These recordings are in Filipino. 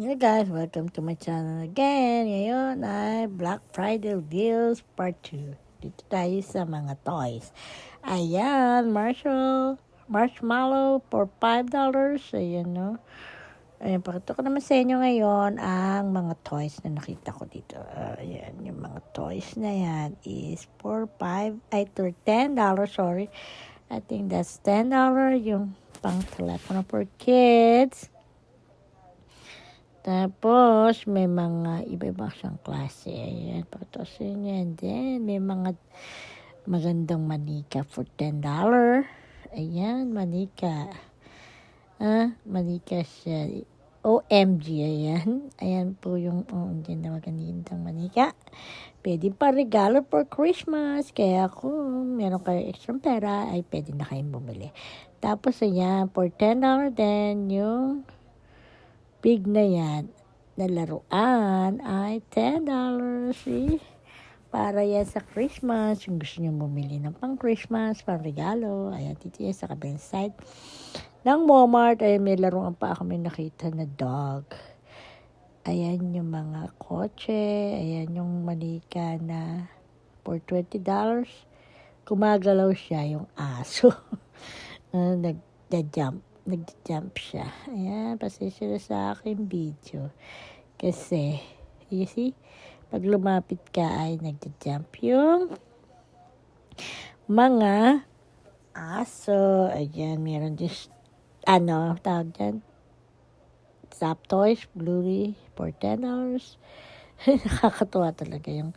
Hey guys, welcome to my channel again. Ngayon ay Black Friday Deals Part 2. Dito tayo sa mga toys. Ayan, Marshall, marshmallow for $5. Ayan, no? Ayan, pakita ko naman sa inyo ngayon ang mga toys na nakita ko dito. Ayan, yung mga toys na yan is for 5, ay, for $10, sorry. I think that's $10 yung pang telepono for kids. Tapos, may mga iba-iba siyang klase. Ayan, pakitosin niya. And then, may mga magandang manika for $10. Ayan, manika. Ah, manika siya. OMG, ayan. Ayan po yung, oh, hindi na magandang manika. Pwede pa regalo for Christmas. Kaya kung meron kayo extra pera, ay pwede na kayong bumili. Tapos, ayan, for $10 din yung big na yan na laruan ay $10. See? Para yan sa Christmas. Kung gusto nyo bumili ng pang Christmas, pang regalo. Ayan, dito yan sa kabilang side. Ng Walmart, ay may laruan pa ako may nakita na dog. Ayan yung mga kotse. Ayan yung manika na for $20. Kumagalaw siya yung aso. uh, nag-jump nag-jump siya. Ayan, pasensya na sa aking video. Kasi, you see, pag lumapit ka ay nag-jump yung mga aso. Ayan, meron din, ano, tawag dyan, Zap Toys, Bluey, for 10 hours. Nakakatuwa talaga yung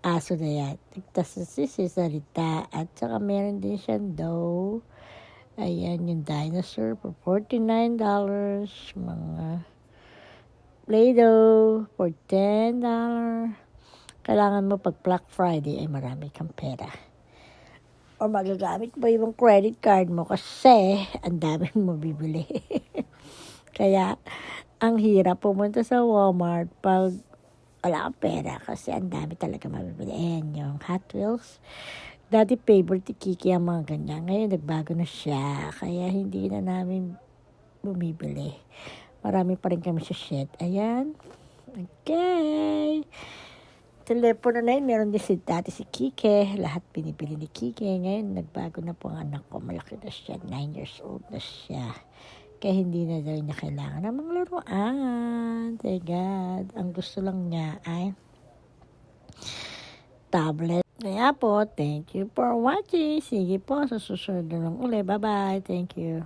aso na yan. Tapos si salita. At saka meron din siyang dough. Ayan yung dinosaur for $49. Mga Play-Doh for $10. Kailangan mo pag Black Friday ay marami kang pera. O magagamit mo yung credit card mo kasi ang dami mo bibili. Kaya ang hirap pumunta sa Walmart pag wala kang pera kasi ang dami talaga mabibili. Ayan yung Hot Wheels. Dati favorite ni Kiki ang mga ganyan. Ngayon nagbago na siya. Kaya hindi na namin bumibili. Marami pa rin kami sa shed. Ayan. Okay. Telepono na yun. Meron din si dati si Kike. Lahat binibili ni Kike. Ngayon nagbago na po ang anak ko. Malaki na siya. 9 years old na siya. Kaya hindi na daw niya kailangan ng mga laruan. Thank God. Ang gusto lang niya ay tablet. Po, thank you for watching. Sige po, sa susunod na lang. Bye-bye. Thank you.